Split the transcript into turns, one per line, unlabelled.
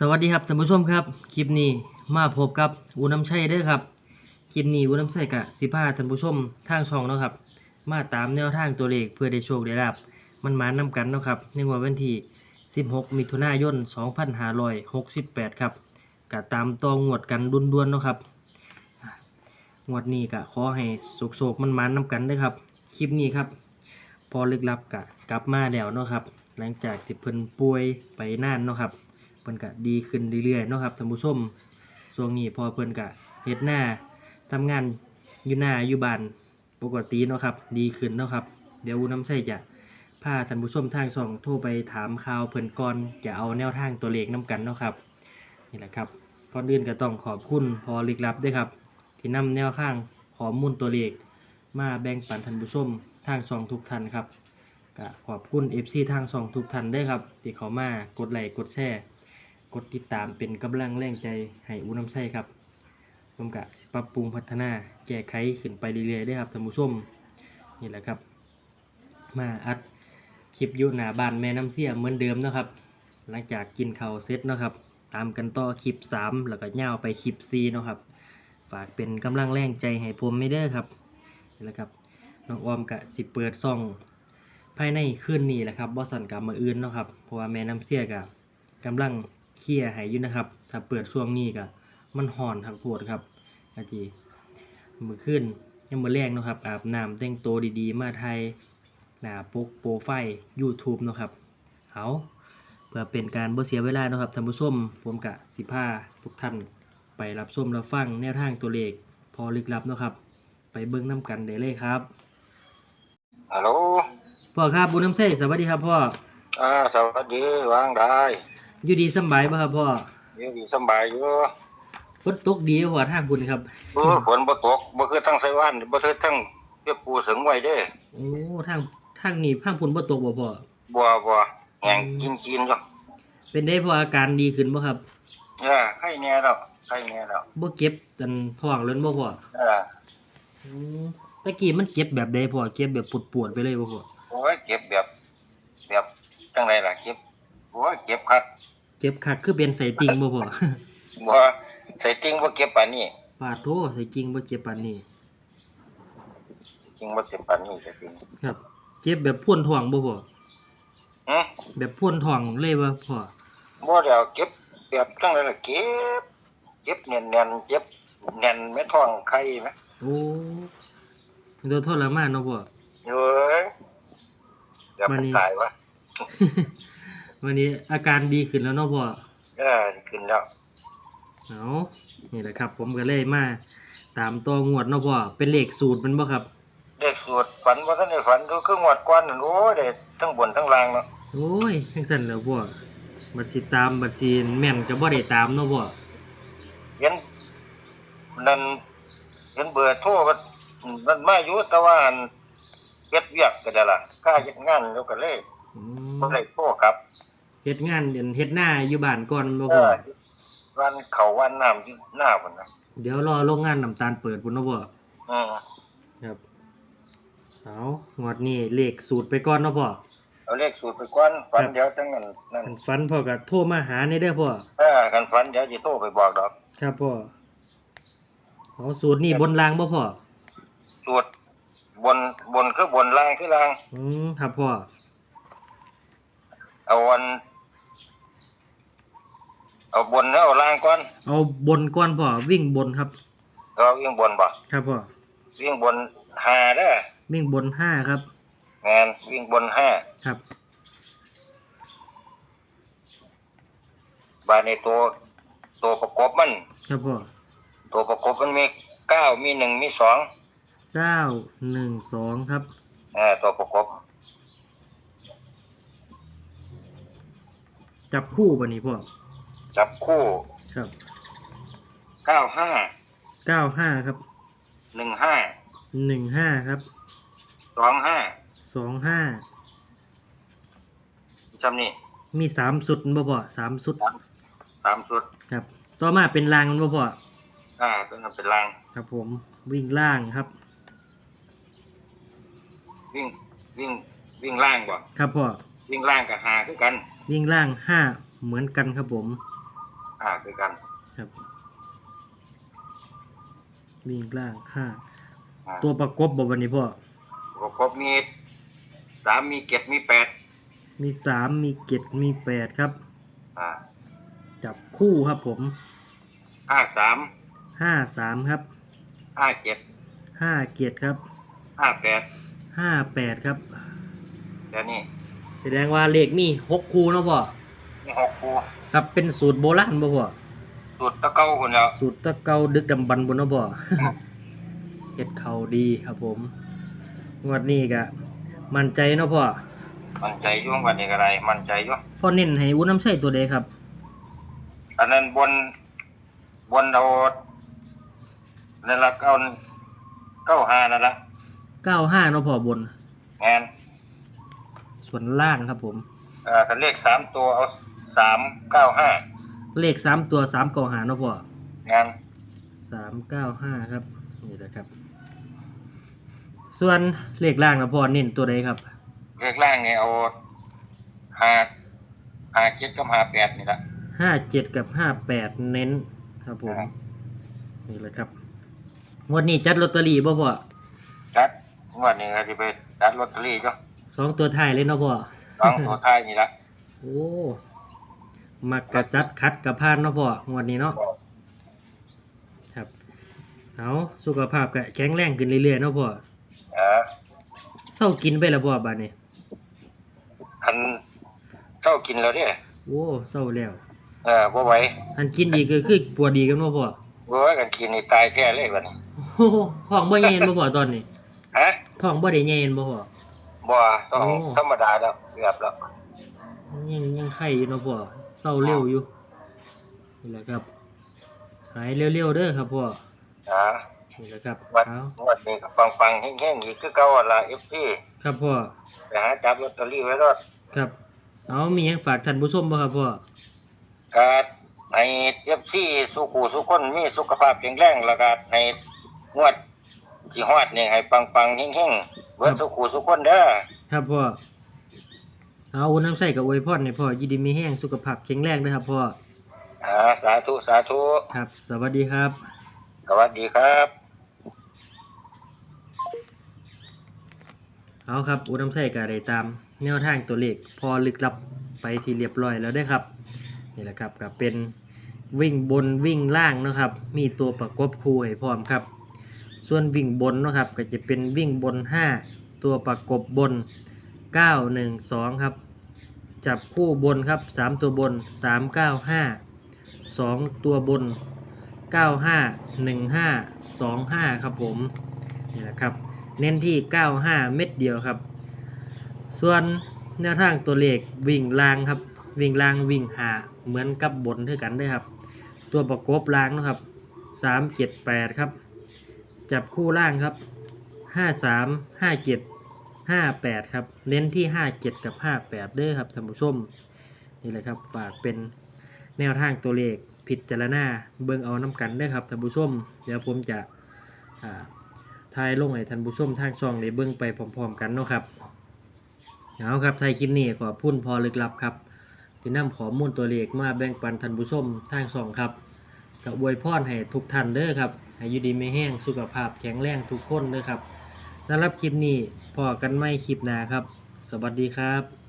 สวัสดีครับท่านผู้ชมครับคลิปนี้มาพบกับอูน้ำชัยเด้อครับคลิปนี้อูน้ำชัยกะสิพาท่านผู้ชมทางช่องเนาะครับ มาตามแนวทางตัวเลขเพื่อได้โชคได้ลาบมันมานำกันเนาะครับในวดวันที่ 16 มิถุนายน 2568 ครับกะตามตองวดกันดุนดวนๆเนาะครับงวดนี้กะขอให้โศกๆมันมานำกันเด้อครับคลิปนี้ครับ พอลึกลับกะกลับมาแล้วเนาะครับ หลังจากที่เพิ่นป่วยไปนานเนาะครับ เพิ่นก็ดีขึ้นเรื่อยๆเนาะครับท่านผู้ชมช่วงนี้พอเพิ่นก็เฮ็ดหน้าทำงานอยู่หน้าอยู่บ้านปกติเนาะครับดีขึ้นเนาะครับ เดี๋ยวอูน้ำใส่จะพาท่านผู้ชมทางช่องโทรไปถามข่าวเพิ่นก่อนจะเอาแนวทางตัวเลขนํกันเนาะครับนี่แหละครับก่อนอื่นก็ต้องขอบคุณพอลึกลับด้วยครับ ที่นำแนวข้างข้อมูลตัวเลข มาแบ่งปันท่านผู้ชมทางช่องทุกท่านครับก็ขอบคุณ FC ทางช่องทุกท่านด้วยครับ ที่เขามากดไลค์กดแชร์ กดติดตามเป็นกำลังแรงใจให้อูน้ำใช่ครับผมกะปรับปรุงพัฒนาแก้ไขขึ้นไปเรื่อยๆได้ครับท่านผู้ชมนี่แหละครับ มาอัดคลิปยู่หนาบ้านแม่น้ำเสียเหมือนเดิมนะครับ หลังจากกินข้าวเสร็จนะครับ ตามกันต่อคลิป 3 แล้วก็ย่าวไปคลิป4นะครับฝากเป็นกำลังแรงใจให้ผมไม่เด้อครับนี่แหละครับน้องออมกะสิเปิดซ่องภายในคืนนี้แหละครับบ่สันกับมาอื่นเนาะครับเพราะว่าแม่น้ำเสียกะกำลัง เคลียร์ให้อยู่นะครับ ถ้าเปิดช่วงนี้ก็มันห่อนทางโพดครับอาทีมือขึ้นยังมือแรงเนาะครับ อาบน้ำแต่งตัวดีๆ มาไทยหน้าปกโปรไฟล์ YouTube เนาะครับเอาเพื่อเป็นการบ่เสียเวลาเนาะครับท่านผู้ชมผมกะสิพาทุกท่านไปรับชมรับฟังแนวทางตัวเลขพอลึกลับเนาะครับ ไปเบิ่งน้ำกันได้เลยครับ
ฮัลโหล
พ่อครับบุญน้ำเส้สวัสดีครับพ่อ
อ่าสวัสดีวางได้
อยู่ดีสำบายป่ะครับพ่อ
อยู่ดีสำบายอยู่
ฝนตกดีหัวทางบุญครับ
เออฝนบ่ตกบ่คือทั้งไสวันบ่คือทั้งเปียปูเสึงไว้เด้
โอ้ทางทางนี้ทางพุ่นบ่ตกบ่พ่อ
บัวบัวแหงกินกินอยู่
เป็นได้พออาการดีขึ้นบ่ครับ
เออไข้แน่แล้วไข้แน่แล้ว
บ่เก็บอันท้องเลยบ่พ่อ
เออ
อืมตะกี้มันเจ็บแบบใดพ่อเจ็บแบบปวดๆไปเลยบ่พ่อ
โอ้ยเก็บแบบ แบบจังไดล่ะเก็บโอ้ยเก็บคัก
เจ็บคักคือเป็นไสติ่งบ่พ่อ
บ่ใส่ติ่งบ่เก็บปานนี้
ปาดโทไสจริงบ่เจ็บปานนี้
จริงบ่เก็บปานนี้ใส่ติ่ง
ครับ เจ็บแบบพ่วนท้องบ่พ่อ
หึ
แบบพ่วนท้องเลยบ่พ่อ
บ่เดี๋ยวเก็บแบบจังไดล่ะเก็บเก็บแน่นๆเจ็บแน่นแม่ท้องไข่ไหม
โอ้มันตัวทรมานเนาะพ่อ
เอ้ยเดี๋ยว
วั
มันน
นี้
ตายวะ
วันนี้อาการดีขึ้นแล้วเนาะพ่อ
เออขึ้นแล้ว
เอานี่แหละครับ ผมก็เลยมาตามตัวงวดเนาะพ่อเป็นเลขสูตรมันบ่ครับ
เด็กสวดฝันว่าท่านได้ฝันก็คืองวดก้อนนั่นโอ้ยได้ทั้งบนทั้งล่างเนาะ
โอ้ยจังซั่นแหล้วพ่อบัดสิตามบัดสิแม่นก็บ่ได้ตามเนาะพ่อ
เห็นนั่นเห็นเบอร์โทรมันมันมาอยู่แต่ว่าอันเฮ็ดเวียกก็ได้ล่ะค่าเฮ็ดงานแล้วก็เลย
อื
บ่
ม
ได้โทรครับ
เฮ็ดงานเดี๋ยวเฮ็ดหน้าอยู่บ้านก่อนบ่
เอ
พ่อ
อวันเขาวันน้ำที่หน้าพุ่นนะ
เดี๋ยวรอโรงงานน้ำตาลเปิดพุ่นเนาะพ่อ
อืม
ครับเอางวดนี้เลขสูตรไปก่อนเนาะพ่อ
เอาเลขสูตรไปก่อนฝัน
ครับ
เดี๋ยวจังนั้นนั่น
คันฝันพ่อก็โทรมาหาในเด้อพ่อ
เออกันฝันเดี๋ยวสิโทรไปบอกดอก
ครับพ่อเอาสูตรนี่บนรางบ่พ่อ
สูตรบนบนคือบนล่างคือล่าง
อืมครับพ่อ
เอาวัน เอาบนแล้วเอาล่างก่อน
เอาบนก่อนพ่อวิ่งบนครับ
เอาวิ่งบนบ่
ครับพ่อ
วิ่งบนห้าเด้อ
วิ่งบนห้าครับ
แมนวิ่งบนห้า
ครับ
บาในตัวตัวประกบมัน
ครับพ่อ
ตัวประกบมันมีเก้ามีหนึ่งมีสอง
เก้าหนึ่งสองครับ
เออตัวประกบ
จับคู่ป่ะนี่พ่อ
จับคู่
ครับ
เก้าห้า
เก้าห้าครับ
หนึ่งห้า
หนึ่งห้าครับ
สองห้า
สองห้า
จำนี่
มีสามสุดบ่พ่อสามสุด
สามชุด
ครับ ต่อมาเป็นรางบ่พ่อ
อ่าตัวนั้นเป็นราง
ครับผมวิ่งล่างครับ
วิ่งวิ่งวิ่งล่างบ่
ครับพ่อ
วิ่งล่างกับหาคือกัน
วิ่งล่างห้าเหมือนกันครับผม
ห้าคือกัน
ครับวิ่งล่างห้า
อ่า
ตัวประกบบ่วันนี้พ่อ
ประกบมีสามมีเจ็ดมีแปด
มีสามมีเจ็ดมีแปดครับ
อ่า
จับคู่ครับผม
ห้าสาม
ห้าสามครับ
ห้าเจ็ด
ห้าเจ็ดครับ
ห้าแปด
ห้าแปดครับ
แค่นี้
แสดงว่าเลขมีหกคู่เนาะพ่อ
นี่หกคู่
ครับเป็นสูตรโบราณบ่พ่อ
สูตรตะเก้าคนแล้ว
สูตรตะเกาดึกดำบรรพ์บนเนาะพ่อเฮ็ดเขาดีครับผมงวดนี้ก็มั่นใจเนาะพ่อ
มันใจอยุ่งวันนี้ก็ไรมันใจอยุ่ง
พ่อเน้นให้อุ้น้ำใส่ตัวใดครับ
อันนั้นบนบนเรานั่นละเก้าเก้าห้านั่นละ
เก้าห้าเนาะพ่อบน
งาน
ส่วนล่างครับผม
เอ่อถ้าเลขสามตัวเอา สามเก้าห้า
เลขสามตัวสามเก้าหาเนาะพ่องา
น
สามเก้าห้าครับนี่แหละครับ ส่วนเลขล่างนะพ่อเน้นตัวใดครับ
เลขล่างเนี่ยเอาห้าห้าเจ็ดกับห้าแปดนี่ละ
ห้าเจ็ดกับห้าแปดเน้นครับผม
ครับ
นี่แหละครับงวดนี้จัดลอตเตอรี่บ่พ่อ
จัดงวันนี้ก็จะไปจัดลอตเตอรี่ก็
สองตัวท้ายเลยเนาะพ่อ
น้องตัวท้ายนี่ละ
โอ้ มักกะจัดคัดกับพานเนาะพ่องวดนี้เนาะครับเอาสุขภาพก็แข็งแรงขึ้นเรื่อยๆเนาะพ่อ
เออ
เศร้ากินไปแล้วพ่อบัดนี้
อันเจ้ากินแล้วเนี่ย
โอ้เศร้าแล้ว
เออบ่ไหว
อันกินอีกก็คือปวดดีกันเนาะพ่อ
บ่ไหวกันกินนี่ตายแท้เลยวันนี้
โอ้โหท้องบ่เย็นบ่พ่อตอนนี้
ฮะ
ท้องบ่ได้เย็นบ่พ่อ
บ่ต้อง
โอ้
ธรรมดาแล้วเกือบแล้ว
ยังยังไข้อยู่เนาะพ่อ เศร้าเร็วอยู่นี่แหละครับ หายเร็วๆเด้อครับพ่อ
อ่า
นี่แหละครับ
วัน
เอา
วันนี้ก็ฟังฟังๆแห้งๆอีกคือเก่าอะล่ะ FP
ครับพ่อ
ไปหาจับลอตเตอรี่ไว้รอด
ครับ เอามีหยังฝากท่านผู้ชมบ่ครับพ่อ
ก็ให้ FC สุขูสุคนมีสุขภาพแข็งแรงแล้วก็ให้งวดที่ฮอดนี่ให้ปังๆแห้งๆเบิดสุขูสุคนเด้อ
ครับพ่อ เอาอุ่นน้ำใส่กับอวยพรให้พ่อยินดีมีแห้งสุขภาพแข็งแรงนะครับพ่อ
อ่าสาธุสาธุ
ครับ สวัสดีครับ
สวัสดีครับ
เอาครับอุน้ำใส่ก็ได้ตาม แนวทางตัวเลขพอลึกลับไปที่เรียบร้อยแล้วได้อครับนี่แหละครับก็เป็นวิ่งบนวิ่งล่างเนาะครับ มีตัวประกบคู่ให้พร้อมครับ ส่วนวิ่งบนเนาะครับก็จะเป็นวิ่งบน 5 ตัวประกบบน 9 1 2ครับ จับคู่บนครับ3ตัวบน3 9 5 2ตัวบน9 5 1 5 2 5ครับผมนี่แหละครับ เน้นที่95เม็ดเดียวครับ ส่วนแนวทางตัวเลขวิ่งลางครับ วิ่งลางวิ่งหาเหมือนกับบนเท่ากันด้วยครับ ตัวประกบลางนะครับ3 7 8ครับ จับคู่ล่างครับ 53 57 58ครับ เน้นที่57กับ58เด้อครับท่านผู้ชมนี่แหละครับฝากเป็นแนวทางตัวเลขพิดจารณาเบิ่งเอาน้ำกันเด้อครับท่านผู้ชมเดี๋ยวผมจะทายลงให้ท่านผู้ชมทางช่องได้เบิ่งไปพร้อมๆกันเนาะครับเอาครับไทยคลิปนี้ขอพุ่นพอลึกลับครับที่นำข้อมูลตัวเลขมาแบ่งปันท่านผู้ชมทางช่องครับกับอวยพรให้ทุกท่านเด้อครับให้ยู่ดีไม่แห้งสุขภาพแข็งแรงทุกคนเด้อครับ สำหรับคลิปนี้พอกันไม่คลิปหน้าครับ สวัสดีครับ